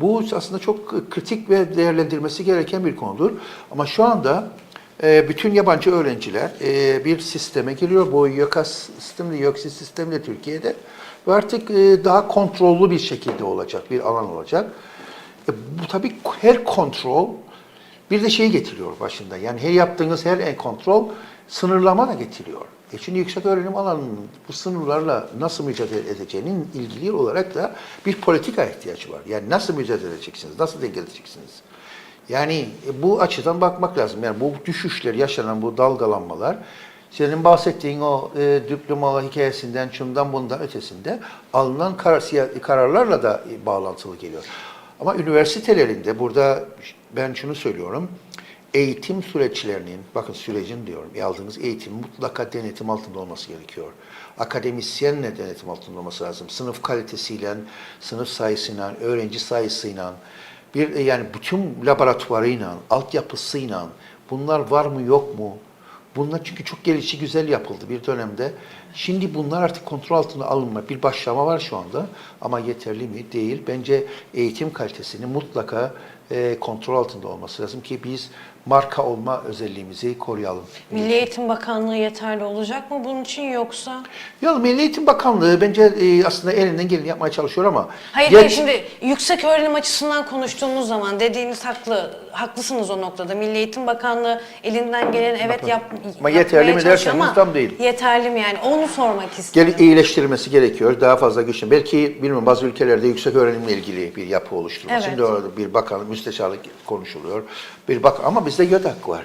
Bu aslında çok kritik ve değerlendirmesi gereken bir konudur. Ama şu anda e, bütün yabancı öğrenciler e, bir sisteme giriyor. Bu YÖKAS sistemi, YÖKSİ sistemi de Türkiye'de. Ve artık e, daha kontrollü bir şekilde olacak, bir alan olacak. Bu tabii her kontrol bir de şeyi getiriyor başında. Yani her yaptığınız her kontrol sınırlama da getiriyor. E şimdi yüksek öğrenim alanının bu sınırlarla nasıl mücadele edeceğinin ilgili olarak da bir politika ihtiyacı var. Yani nasıl mücadele edeceksiniz, nasıl dengeleyeceksiniz? Yani e, bu açıdan bakmak lazım. Yani bu düşüşler, yaşanan bu dalgalanmalar, senin bahsettiğin o e, diploma hikayesinden, şundan bundan ötesinde alınan karar, kararlarla da e, bağlantılı geliyor. Ama üniversitelerinde burada ben şunu söylüyorum. Eğitim süreçlerinin, bakın sürecin diyorum, aldığınız eğitim mutlaka denetim altında olması gerekiyor. Akademisyenle denetim altında olması lazım. Sınıf kalitesiyle, sınıf sayısıyla, öğrenci sayısıyla, bir yani bütün laboratuvarıyla, altyapısıyla bunlar var mı yok mu? Bunlar çünkü çok gelişi güzel yapıldı bir dönemde. Şimdi bunlar artık kontrol altına alınma bir başlama var şu anda ama yeterli mi? Değil. Bence eğitim kalitesini mutlaka e, kontrol altında olması lazım ki biz marka olma özelliğimizi koruyalım. Milli Eğitim Bakanlığı yeterli olacak mı bunun için yoksa? Ya Milli Eğitim Bakanlığı bence e, aslında elinden geleni yapmaya çalışıyor ama Hayır, Geç- hayır şimdi yüksek öğrenim açısından konuştuğumuz zaman dediğiniz haklı, haklısınız o noktada. Milli Eğitim Bakanlığı elinden gelen evet yap, Ama yapmaya yeterli mi çalışıyor derseniz tam değil. Yeterli mi yani onu sormak istedim. Gel iyileştirilmesi gerekiyor. Daha fazla güçlü. Belki bilmiyorum bazı ülkelerde yüksek öğrenimle ilgili bir yapı oluşturulması. Evet. Şimdi orada bir bakan, müsteşarlık konuşuluyor. Bir bak ama bizde YÖDAK var.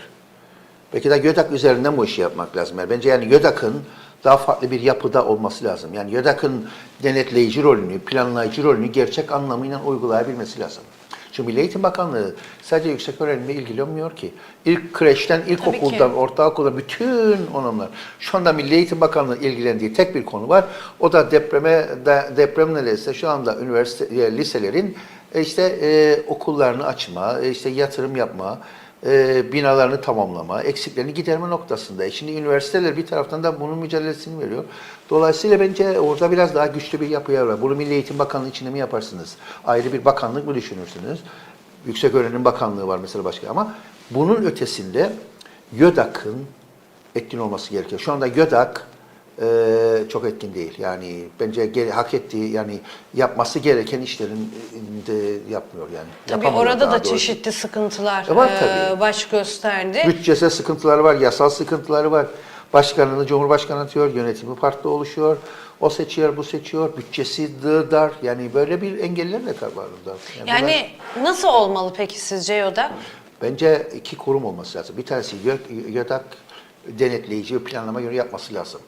Belki de YÖDAK üzerinden bu işi yapmak lazım. Yani bence yani YÖDAK'ın daha farklı bir yapıda olması lazım. Yani YÖDAK'ın denetleyici rolünü, planlayıcı rolünü gerçek anlamıyla uygulayabilmesi lazım. Çünkü Milli Eğitim Bakanlığı sadece yüksek öğrenimle ilgilenmiyor ki. İlk kreşten, ilkokuldan, ki. ortaokulda bütün onunlar. Şu anda Milli Eğitim Bakanlığı ilgilendiği tek bir konu var. O da depreme de, deprem neredeyse şu anda üniversite e, liselerin e, işte e, okullarını açma, e, işte yatırım yapma, e, binalarını tamamlama, eksiklerini giderme noktasında. E şimdi üniversiteler bir taraftan da bunun mücadelesini veriyor. Dolayısıyla bence orada biraz daha güçlü bir yapıya var. Bunu Milli Eğitim Bakanlığı içinde mi yaparsınız? Ayrı bir bakanlık mı düşünürsünüz? Yüksek Öğrenim Bakanlığı var mesela başka ama bunun ötesinde YÖDAK'ın etkin olması gerekiyor. Şu anda YÖDAK e, çok etkin değil. Yani bence gere- hak ettiği yani yapması gereken işlerin e, de yapmıyor yani. Tabii Yapamıyor orada da doğrusu. çeşitli sıkıntılar E, var e, tabii. baş gösterdi. Bütçesel sıkıntıları var, yasal sıkıntıları var. Başkanını Cumhurbaşkanı atıyor, yönetimi farklı oluşuyor. O seçiyor, bu seçiyor. Bütçesi dı- dar. Yani böyle bir engeller de var orada. Yani bunlar- Yani nasıl olmalı peki sizce YODA? Bence iki kurum olması lazım. Bir tanesi YÖDAK denetleyici ve planlama göre yapması lazım.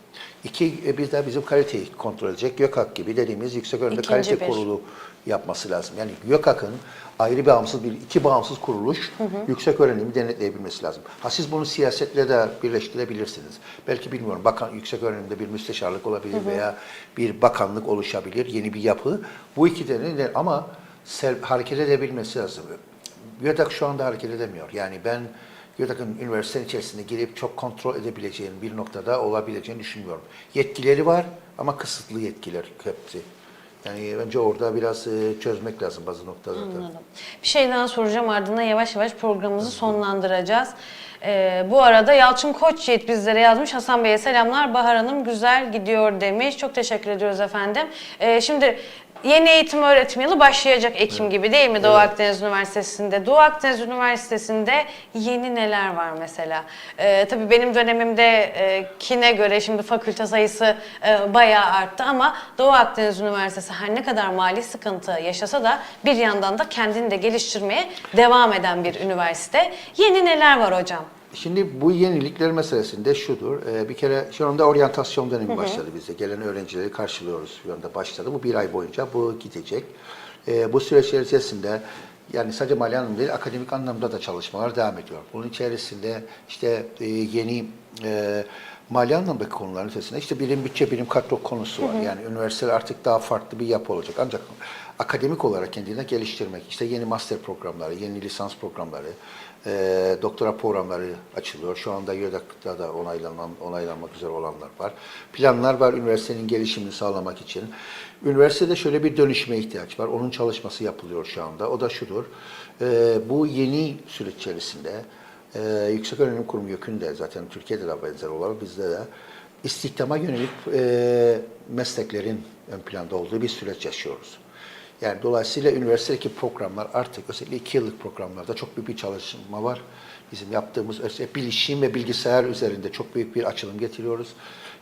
İki, e, bir de bizim kaliteyi kontrol edecek YÖKAK gibi dediğimiz yüksek öğrenimde kalite bir. kurulu yapması lazım. Yani YÖKAK'ın ayrı bağımsız bir, iki bağımsız kuruluş yüksek öğrenimi denetleyebilmesi lazım. Ha siz bunu siyasetle de birleştirebilirsiniz. Belki bilmiyorum, bakan yüksek öğrenimde bir müsteşarlık olabilir veya bir bakanlık oluşabilir, yeni bir yapı. Bu iki de ama hareket edebilmesi lazım. YÖDAK şu anda hareket edemiyor. Yani ben YÖDAK'ın üniversitenin içerisinde girip çok kontrol edebileceğin bir noktada olabileceğini düşünmüyorum. Yetkileri var ama kısıtlı yetkiler hepsi. Yani bence orada biraz e, çözmek lazım bazı noktalarda. Anladım. Bir şey daha soracağım ardından yavaş yavaş programımızı sonlandıracağız. Ee, bu arada Yalçın Koçyiğit bizlere yazmış. Hasan Bey'e selamlar. Bahar Hanım güzel gidiyor demiş. Çok teşekkür ediyoruz efendim. Ee, şimdi yeni eğitim öğretim yılı başlayacak Ekim gibi değil mi Doğu Akdeniz Üniversitesi'nde? Doğu Akdeniz Üniversitesi'nde yeni neler var mesela? Ee, tabii benim dönemimde e, kine göre şimdi fakülte sayısı e, bayağı arttı ama Doğu Akdeniz Üniversitesi her ne kadar mali sıkıntı yaşasa da bir yandan da kendini de geliştirmeye devam eden bir üniversite. Yeni neler var hocam? Şimdi bu yenilikler meselesinde şudur. e, bir kere şu anda oryantasyon dönemi başladı bizde. Gelen öğrencileri karşılıyoruz. Şu anda başladı. Bu bir ay boyunca bu gidecek. E, bu süreçler içerisinde yani sadece mali anlamda değil, akademik anlamda da çalışmalar devam ediyor. Bunun içerisinde işte e, yeni e, mali anlamdaki konuların ötesinde işte birim bütçe, birim kadro konusu var. Yani üniversiteler artık daha farklı bir yapı olacak. Ancak akademik olarak kendine geliştirmek, işte yeni master programları, yeni lisans programları, e, doktora programları açılıyor. Şu anda YÖDAK'ta da onaylanan, onaylanmak üzere olanlar var. Planlar var üniversitenin gelişimini sağlamak için. Üniversitede şöyle bir dönüşüme ihtiyaç var. Onun çalışması yapılıyor şu anda. O da şudur. Ee, bu yeni süreç içerisinde e, Yüksek Öğrenim Kurumu YÖK'ünde zaten Türkiye'de de benzer olarak bizde de istihdama yönelik e, mesleklerin ön planda olduğu bir süreç yaşıyoruz. Yani dolayısıyla üniversitedeki programlar artık özellikle iki yıllık programlarda çok büyük bir çalışma var. Bizim yaptığımız bilişim ve bilgisayar üzerinde çok büyük bir açılım getiriyoruz.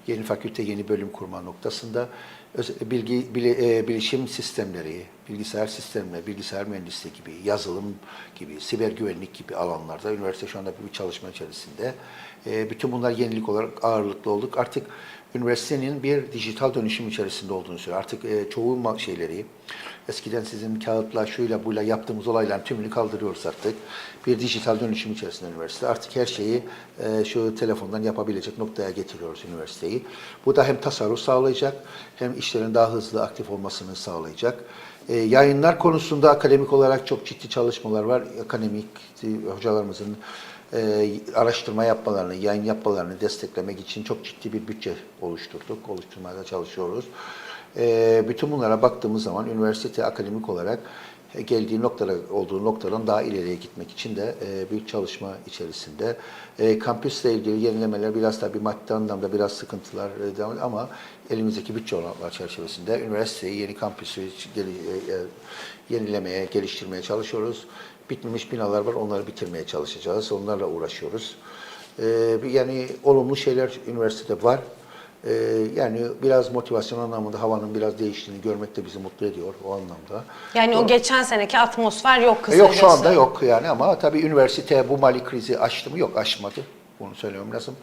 Yeni fakülte, yeni bölüm kurma noktasında bilgi, bili- e, bilişim sistemleri, bilgisayar sistemleri, bilgisayar mühendisliği gibi, yazılım gibi, siber güvenlik gibi alanlarda üniversite şu anda bir çalışma içerisinde. E, bütün bunlar yenilik olarak ağırlıklı olduk. Artık üniversitenin bir dijital dönüşüm içerisinde olduğunu söylüyor. Artık e, çoğu şeyleri eskiden sizin kağıtla şuyla buyla yaptığımız olayların tümünü kaldırıyoruz artık. Bir dijital dönüşüm içerisinde üniversite. Artık her şeyi şu telefondan yapabilecek noktaya getiriyoruz üniversiteyi. Bu da hem tasarruf sağlayacak hem işlerin daha hızlı aktif olmasını sağlayacak. E, yayınlar konusunda akademik olarak çok ciddi çalışmalar var. Akademik e, hocalarımızın e, araştırma yapmalarını, yayın yapmalarını desteklemek için çok ciddi bir bütçe oluşturduk, oluşturmaya çalışıyoruz. E, bütün bunlara baktığımız zaman üniversite akademik olarak geldiği noktada olduğu noktadan daha ileriye gitmek için de e, bir çalışma içerisinde. E, kampüsle ilgili yenilemeler biraz tabii maddi anlamda biraz sıkıntılar e, ama elimizdeki bütçe olanaklar çerçevesinde üniversiteyi yeni kampüsü e, e, yenilemeye, geliştirmeye çalışıyoruz. Bitmemiş binalar var, onları bitirmeye çalışacağız. Onlarla uğraşıyoruz. Bir- yani olumlu şeyler üniversitede var. Ee, yani biraz motivasyon anlamında havanın biraz değiştiğini görmek de bizi mutlu ediyor o anlamda. Yani o geçen seneki atmosfer yok E, kısacası. Yok şu anda yok yani ama tabii üniversite bu mali krizi aştı mı? Yok aşmadı. Bunu söylemem lazım.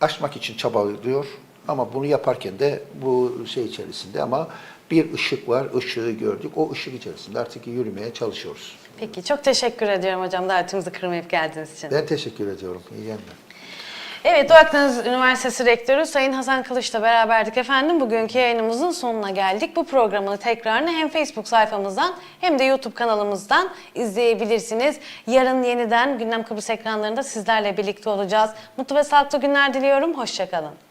Aşmak için çabalıyor ama bunu yaparken de bu şey içerisinde ama bir ışık var, ışığı gördük. O ışık içerisinde artık yürümeye çalışıyoruz. Peki çok teşekkür ediyorum hocam davetimizi kırmayıp geldiğiniz için. Ben teşekkür ediyorum. İyi yayınlar. Evet, Doğu Akdeniz Üniversitesi Rektörü Sayın Hasan Kılıç'la beraberdik efendim. Bugünkü yayınımızın sonuna geldik. Bu programın tekrarını hem Facebook sayfamızdan hem de YouTube kanalımızdan izleyebilirsiniz. Yarın yeniden Gündem Kıbrıs ekranlarında sizlerle birlikte olacağız. Mutlu ve sağlıklı günler diliyorum. Hoşçakalın.